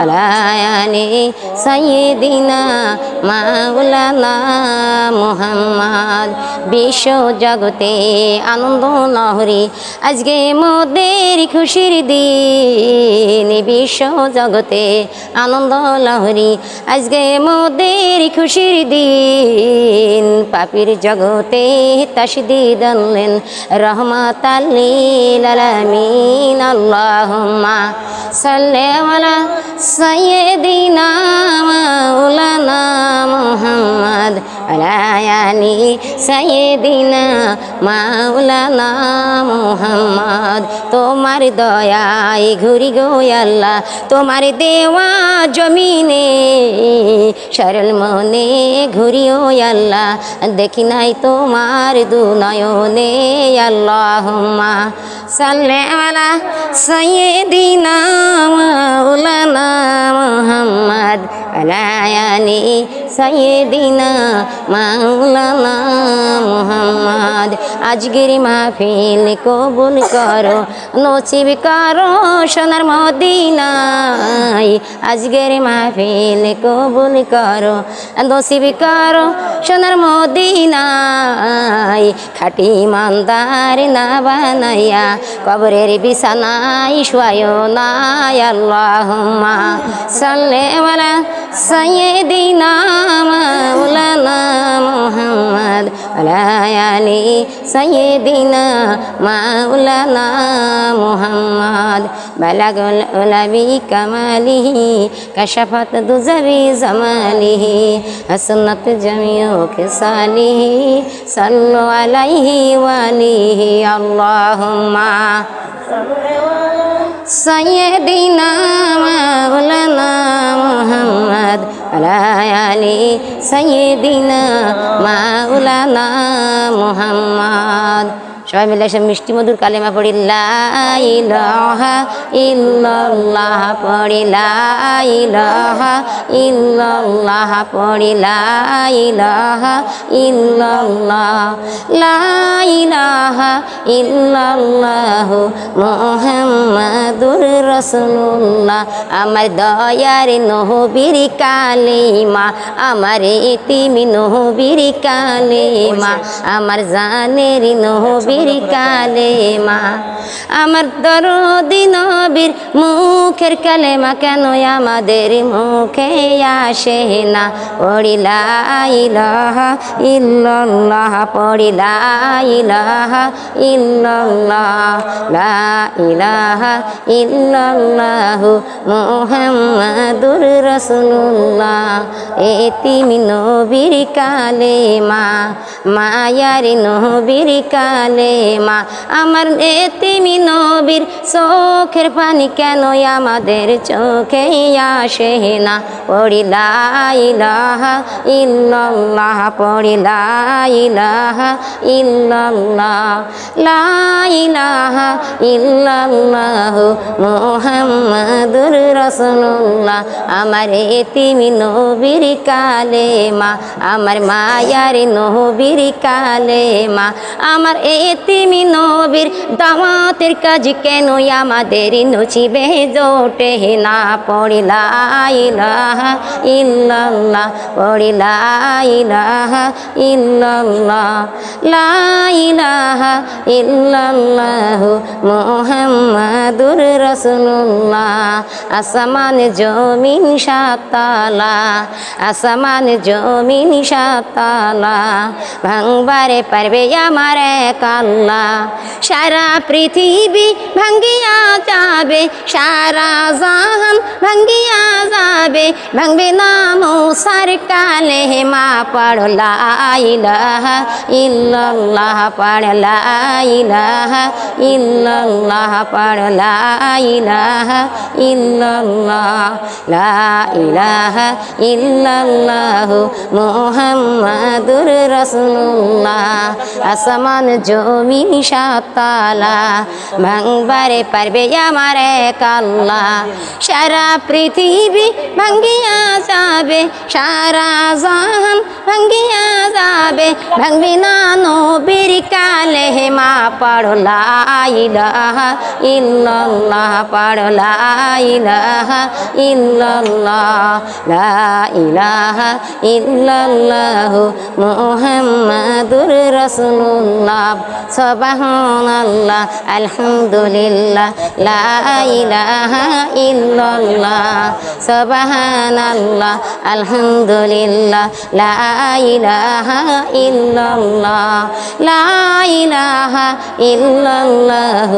আলায়ানি সাইয়্যিদিনা মাওলানা মুহাম্মদ বিশ্ব জগতে আনন্দ লহরি। আজকে মোদের খুশির দিন, বিশ্ব জগতে আনন্দ লহরি। আজকে মোদের খুশির দিন। পাপির জগতে তাসদিদ আনলেন। রহমত আলামিন, আল্লাহুম্মা সাল্লি আলা সাইয়্যিদিনা মাওলানা মুহাম্মদ আলায়ানি সাইয়্যিদিনা মাওলানা মুহাম্মদ। তোমার দয়ায় ঘুরি গো আল্লাহ, তোমার দেওয়া জমিনে সরল মনে ঘুরিও আল্লাহ, দেখি নাই তোমার দু নয়নে আল্লাহ সাল্লি আলা সাইয়্যিদিনা সাইয়্যিদিনা মাওলানা মুহাম্মদ। আজকের মাহফিল কবুল করো, নসিব করো সোনার মদিনায়। আজকের মাহফিল কবুল করো, নসিব করো সোনার মদিনায়। খাটি মান্দার না বানাইয়া কবরের বিছানায় শোয় নাই আল্লাহুম্মা। সাল্লি আলা সাইয়্যিদিনা মাওলানা মুহাম্মদ আলায়ানি সাইয়্যিদিনা মাওলানা মুহাম্মদ বালাগুল উলাবি কামালিহি, কাশাফাত দুজাবি জামালিহি, হাসনাত জামিউ খিসালিহি, সাল্লু আলাইহি ওয়ালিহি, আল্লাহুম্মা সাইয়্যিদিনা আলায়ালি সাইয়্যিদিনা মাউলানা মুহাম্মদ। সবাই মিলে সব মিষ্টি মধুর কালেমা পড়ি লা ইলাহা ইল্লাল্লাহ পড়ি লা ইলাহা ইল্লাল্লাহ পড়ি লা ইলাহা ইল্লাল্লাহ, লা ইলাহা ইল্লাল্লাহ মুহাম্মাদুর রাসূলুল্লাহ। আমার দয়ার নহবীর কালিমা, আমার ইতিমি নহবীর কালিমা, আমার জানের নহবীর কালেমা, আমার দরদি নবীর মুখের কালেমা কেন আমাদের মুখে আসে না? পড়িলা ইলাহা ইল্লাল্লাহ, পড়িলা ইলাহা ইল্লাল্লাহ, লা ইলাহা ইল্লাল্লাহ মুহাম্মাদুর রাসূলুল্লাহ। এতিমি নবীর কালেমা, মায়ার নবীর কালেমা আমার এতিমি নবীর চোখের পানি কেন আমাদের চোখে আসে না? পড়িলা ইল্লাল্লাহ পড়িলা ইল্লাল্লাহ ইল্লাল্লাহ মুহাম্মাদুর রাসূলুল্লাহ। আমার এতিমি নবীর কালেমা, আমার মায়ার নবীর কালেমা, আমার এতিমি নবীর দামাতের কাজ কেন আমাদের নচিবে জোটে না? পড়িলা ইলাহা ইল্লাল্লাহ পড়িলা ইলাহা ইল্লাল্লাহ, লা ইল্লাল্লাহ মুহাম্মাদুর রাসূলুল্লাহ। আসমান জমিন সাতালা আসমান জমিন সাতালা ভাঙবারে পারবে আমার কাল্লা সারা পৃথিবী ভাঙ্গিয়া যাবে সারা জাহান ভাঙ্গিয়া যাবে ভাঙবে না মৌসার কালে মা পড়লা ইলাহা ইল্লাল্লাহ পড়লা ইলাহা ইল্লাল্লাহ পড়লা ইলাহা ইল্লাল্লাহ, লা ইলাহা ইল্লাল্লাহ মুহাম্মাদুর রাসূলুল্লাহ। আসমান, জমিন সাতালা ভাঙবারে পারবে আমার এক আল্লাহ। সারা পৃথিবী ভাঙ্গিয়া যাবে, সারা জাহান ভাঙ্গিয়া যাবে ভাঙবি না নবীর কালে মা পড়লা ইলাহা ইল্লাল্লাহ পড়লা ইলাহা ইল্লাল্লাহ লা ইলাহা ইল্লাল্লাহ মুহাম্মাদুর রাসূলুল্লাহ সুবহানাল্লাহ আলহামদুলিল্লাহ লা ইলাহা ইল্লাল্লাহ সুবহানাল্লাহ আলহামদুলিল্লাহ লা ইলাহা ইল্লাল্লাহ, লা ইলাহা ইল্লাল্লাহ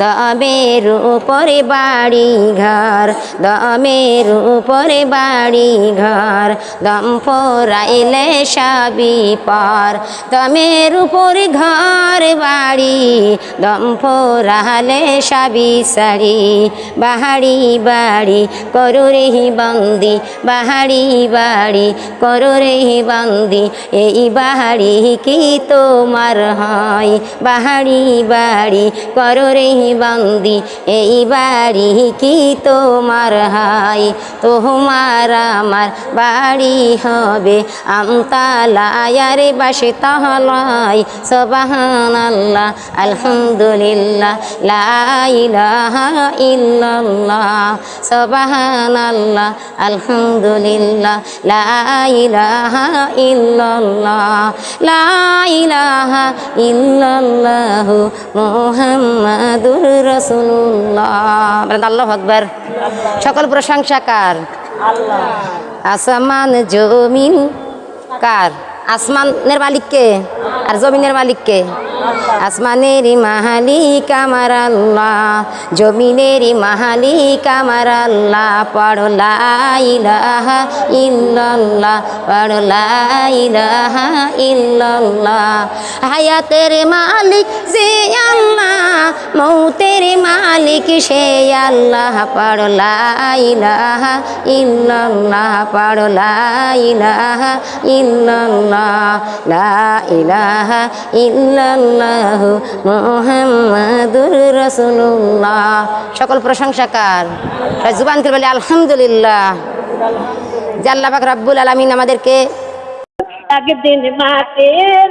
দমের উপরে বাড়ি ঘর দমের উপরে বাড়ি ঘর দম ফোরাইলে সাবি পার, দমের উপরে ঘর বাড়ি, দম ফোরালে সাবি সারি, বাহারি বাড়ি করুরে বন্দি, বাহারি বাড়ি, করো করুরে বন্দি, এই বাহারি কি তোমার হয়? বাহারি বাড়ি, করো করুরে বন্দি, এই বাড়ি কি তোমার হয়? তোমার আমার বাড়ি হবে আমতালায়ারে বাসে তাহলাই সবাহান আল্লাহ আলহামদুলিল্লাহ, লা ইলাহা ইল্লাল্লাহ সবাহান আল্লাহ আলহামদুলিল্লাহ লা ইলাহা ইল্লাল্লাহ লা ইলাহা ইল্লাল্লাহ মুহাম্মাদুর রাসূলুল্লাহ। বলেন আল্লাহু আকবার। সকল প্রশংসা কার? আসমান জমিন কার? আসমানের মালিককে আর জমিনের মালিককে। আসমানের মাহালিক আমার আল্লাহ, জমিনের মাহালিক আমার আল্লাহ। পড়লা ইলাহা ইল্লাল্লাহ পড়লা ইলাহা ইল্লাল্লাহ। হায়াতের মালিক যে আল্লাহ, মৌতের মালিক সে আল্লাহ। পড়লা ইলাহা ইল্লাল্লাহ পড়লা ইলাহা ইল্লাল্লাহ। লা ইলাহা সকল প্রশংসাকার। জুবান বলে আলহামদুলিল্লাহ। জাল্লাহ রাব্বুল আলামিন আমাদেরকে একদিন মাটির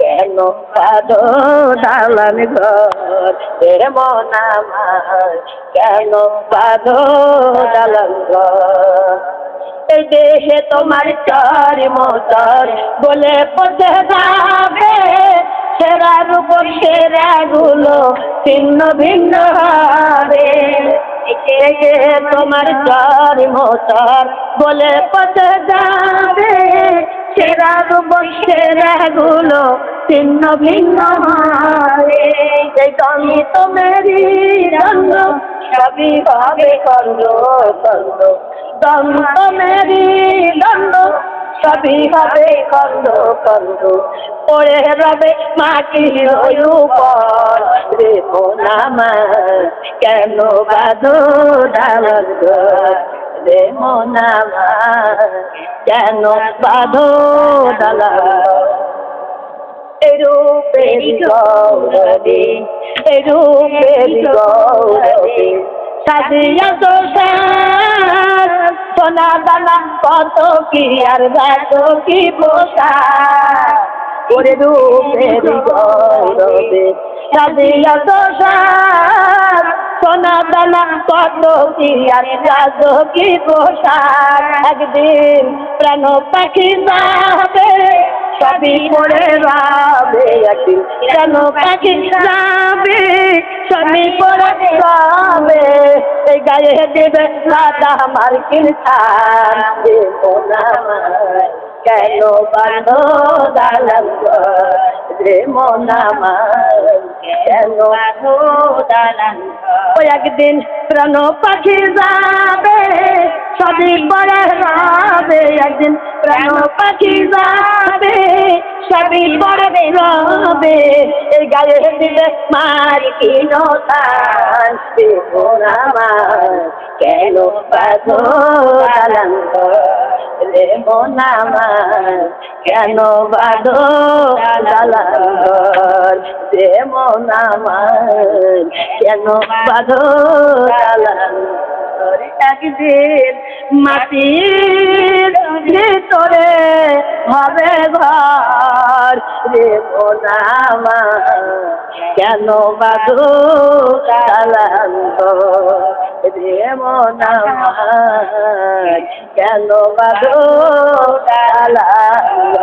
কেন কাদো দালান ঘর? এ মন আমার কেন কাদো দালান ঘর? এই দেশে তোমার চার মোতর, বলে পথে যাবে সেরার উপর সেরাগুলো ভিন্ন ভিন্ন হবে। তোমার চার মোতর, বলে পথে যাবে সেরার উপর সেরাগুলো ভিন্ন ভিন্ন হবে এই আমি তোমারই জন্য সবই ভাবে করল করল দন্ত মেরি দণ্ড, সবই হবে কন্দ কন্দ পড়ে রবে মাটির উপর। রে মোনামা কেন বাঁধো ডালার ঘর রে মোনামা কেন বাঁধো ডালার এরূপের গৌরবে এরূপের গৌরবে। সাজিয়া তো সোনা দানা কত কি আর গাছ কি পোশাক ওরে রূপের গৌরবে সাজিয়া তো সোনা দানা কত কি আর গাছ কি পোশাক একদিন প্রাণ পাখি যাবে সবই পড়ে যাবে একদিন কেন পাখি যাবে সবই পড়ে যাবে এই গায়ে দেবে সাদা আমার কিনছান দেবো না কেন বাঁধো দালাম রে মনামার কেন বাঁধো দালাম ওই একদিন প্রাণ পাখি যাবে সবই যাবে একদিন প্রাণ পাখি যাবে। সবই পড়বে রবে এই গায়ে দিলে মার কেন বাধো দালাঙ্গ রে মন কেন দালাঙ্গ রে মন কেন দালাঙ্গ একদিন মাটির ভিতরে হবে ঘর। রে মোনামা কেন বাদু কালান্ত রে মোনামা কেন বাদু কালান্ত